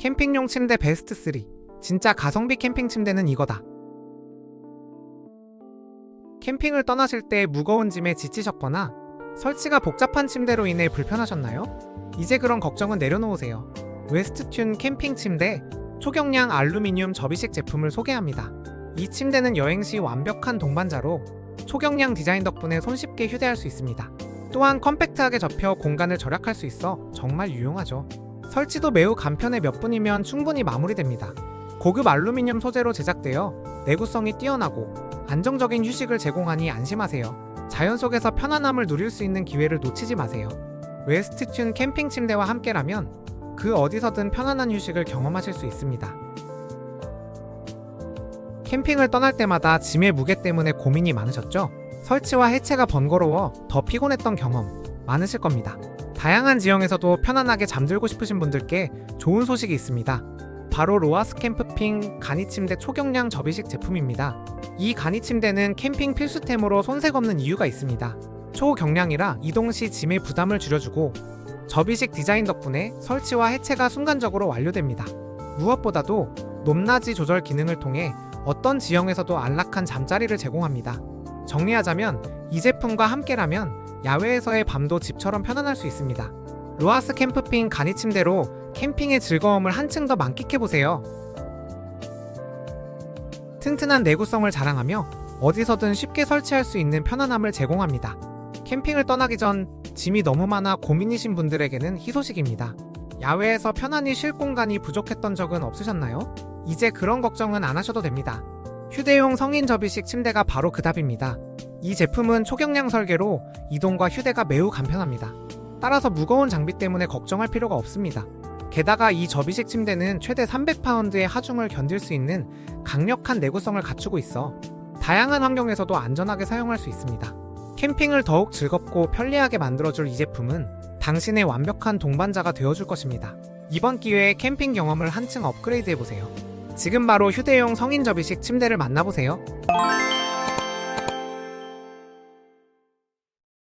캠핑용 침대 베스트 3. 진짜 가성비 캠핑 침대는 이거다. 캠핑을 떠나실 때 무거운 짐에 지치셨거나 설치가 복잡한 침대로 인해 불편하셨나요? 이제 그런 걱정은 내려놓으세요. 웨스트튠 캠핑 침대 초경량 알루미늄 접이식 제품을 소개합니다. 이 침대는 여행 시 완벽한 동반자로 초경량 디자인 덕분에 손쉽게 휴대할 수 있습니다. 또한 컴팩트하게 접혀 공간을 절약할 수 있어 정말 유용하죠. 설치도 매우 간편해 몇 분이면 충분히 마무리됩니다. 고급 알루미늄 소재로 제작되어 내구성이 뛰어나고 안정적인 휴식을 제공하니 안심하세요. 자연 속에서 편안함을 누릴 수 있는 기회를 놓치지 마세요. 웨스트튠 캠핑 침대와 함께라면 그 어디서든 편안한 휴식을 경험하실 수 있습니다. 캠핑을 떠날 때마다 짐의 무게 때문에 고민이 많으셨죠? 설치와 해체가 번거로워 더 피곤했던 경험 많으실 겁니다. 다양한 지형에서도 편안하게 잠들고 싶으신 분들께 좋은 소식이 있습니다. 바로 로아스 캠프핑 간이 침대 초경량 접이식 제품입니다. 이 간이 침대는 캠핑 필수템으로 손색 없는 이유가 있습니다. 초경량이라 이동 시 짐의 부담을 줄여주고 접이식 디자인 덕분에 설치와 해체가 순간적으로 완료됩니다. 무엇보다도 높낮이 조절 기능을 통해 어떤 지형에서도 안락한 잠자리를 제공합니다. 정리하자면 이 제품과 함께라면 야외에서의 밤도 집처럼 편안할 수 있습니다. 로아스 캠프핑 간이 침대로 캠핑의 즐거움을 한층 더 만끽해보세요. 튼튼한 내구성을 자랑하며 어디서든 쉽게 설치할 수 있는 편안함을 제공합니다. 캠핑을 떠나기 전 짐이 너무 많아 고민이신 분들에게는 희소식입니다. 야외에서 편안히 쉴 공간이 부족했던 적은 없으셨나요? 이제 그런 걱정은 안 하셔도 됩니다. 휴대용 성인 접이식 침대가 바로 그 답입니다. 이 제품은 초경량 설계로 이동과 휴대가 매우 간편합니다. 따라서 무거운 장비 때문에 걱정할 필요가 없습니다. 게다가 이 접이식 침대는 최대 300파운드의 하중을 견딜 수 있는 강력한 내구성을 갖추고 있어 다양한 환경에서도 안전하게 사용할 수 있습니다. 캠핑을 더욱 즐겁고 편리하게 만들어줄 이 제품은 당신의 완벽한 동반자가 되어줄 것입니다. 이번 기회에 캠핑 경험을 한층 업그레이드 해보세요. 지금 바로 휴대용 성인 접이식 침대를 만나보세요.